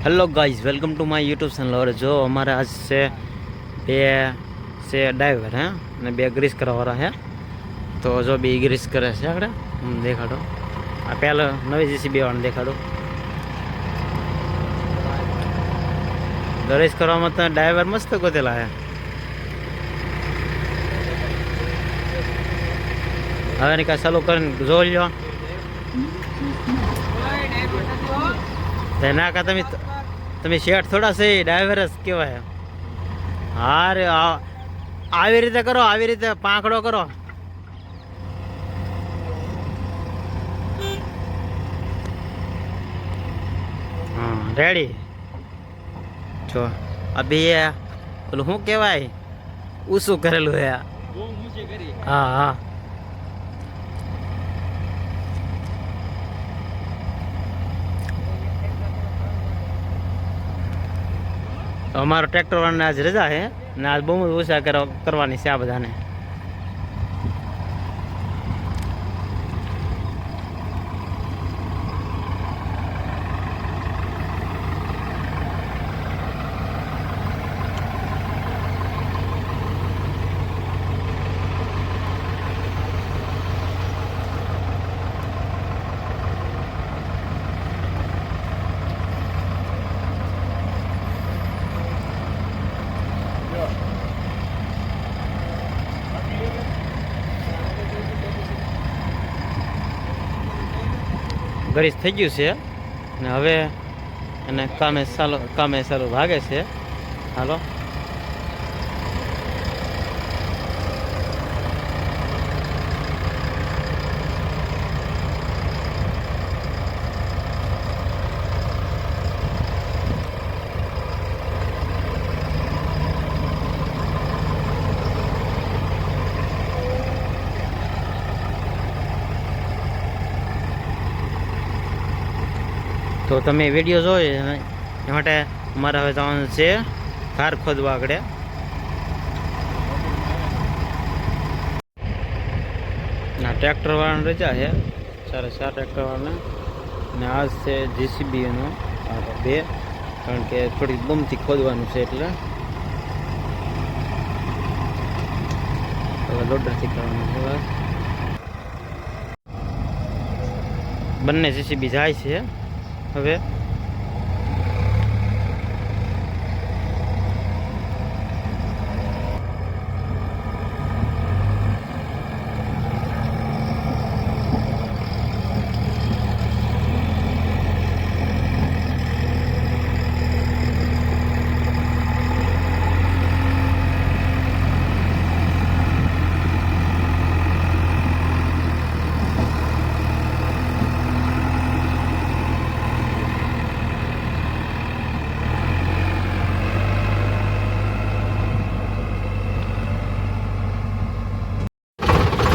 Hello guys welcome to my YouTube channel હવે જો અમારે આજ છે બે છે ડ્રાઈવર હે અને બે ગ્રીસ કરવાવાળા હે તો જો બે ગ્રીસ કરે છે આગળ હું દેખાડો આ પહેલો નવી જીસીબી વાળાને દેખાડો ગ્રીસ કરવામાં તો ડ્રાઈવર મસ્ત ગોતેલા હે હવે ની કાંઈ ચાલુ કરીને જોઈ લો તે ના કા તમે તમે શેઠ થોડા છે ડ્રાઈવર જ કહેવાય. હા રે આવી રીતે કરો આવી રીતે પાંખડો કરો. હા રેડી જો અભી એ પેલું શું કહેવાય? ઉસું કરેલું હે હા હા. અમારો ટ્રેક્ટરવાળાને આજ રજા છે ને આજ બહુ ઓછા કરવા- કરવાની છે આ બધાને. ગરીસ થઈ ગયું છે. ને હવે એને કામે ચાલો કામે ચાલુ ભાગે છે. હાલો. તો તમે વીડિયો જોઈ એ માટે અમારે હવે જવાનું છે કાર ખોદવા આગળ. ના ટ્રેક્ટર વાળાને રજા છે. સારા ચાર ટ્રેક્ટર વાળાને. ને આ છે જીસીબીનો બે. કારણ કે થોડીક બમથી ખોદવાનું છે એટલે. હવે લોડરથી કરવાનું છે. બંને જીસીબી જાય છે. હવે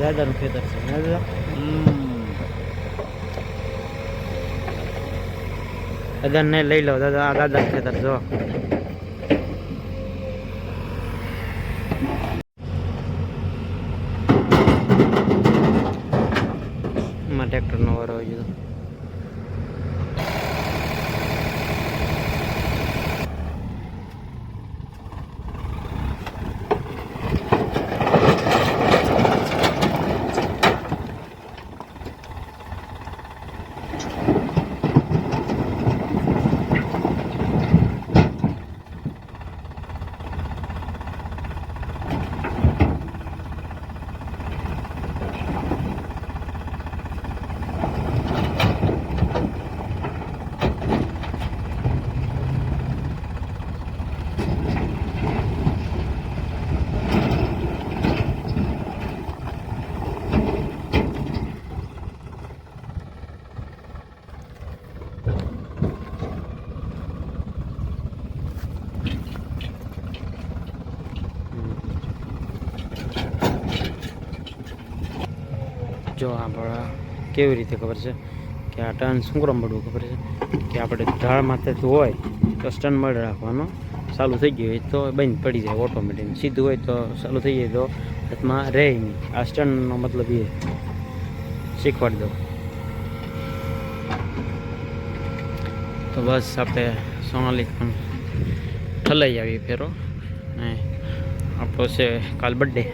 આ દાદાનું ખેતર છે ને દાદા દાદા ને લઈ લો દાદા આ દાદાનું ખેતર જો જો આપણે કેવી રીતે ખબર છે કે આ ટર્ન શું કરવા મળવું ખબર છે કે આપણે ઢાળ માથેથી હોય તો સ્ટન મળે રાખવાનો, ચાલુ થઈ ગયું હોય તો બંધ પડી જાય ઓટોમેટિક સીધું હોય તો ચાલુ થઈ જાય તો હાથમાં રહે નહીં. આ સ્ટનનો મતલબ એ શીખવાડી દઉં. તો બસ આપણે સોનાલી ઠલાઈ આવી ફેરો. ને આપણો છે કાલ બર્થડે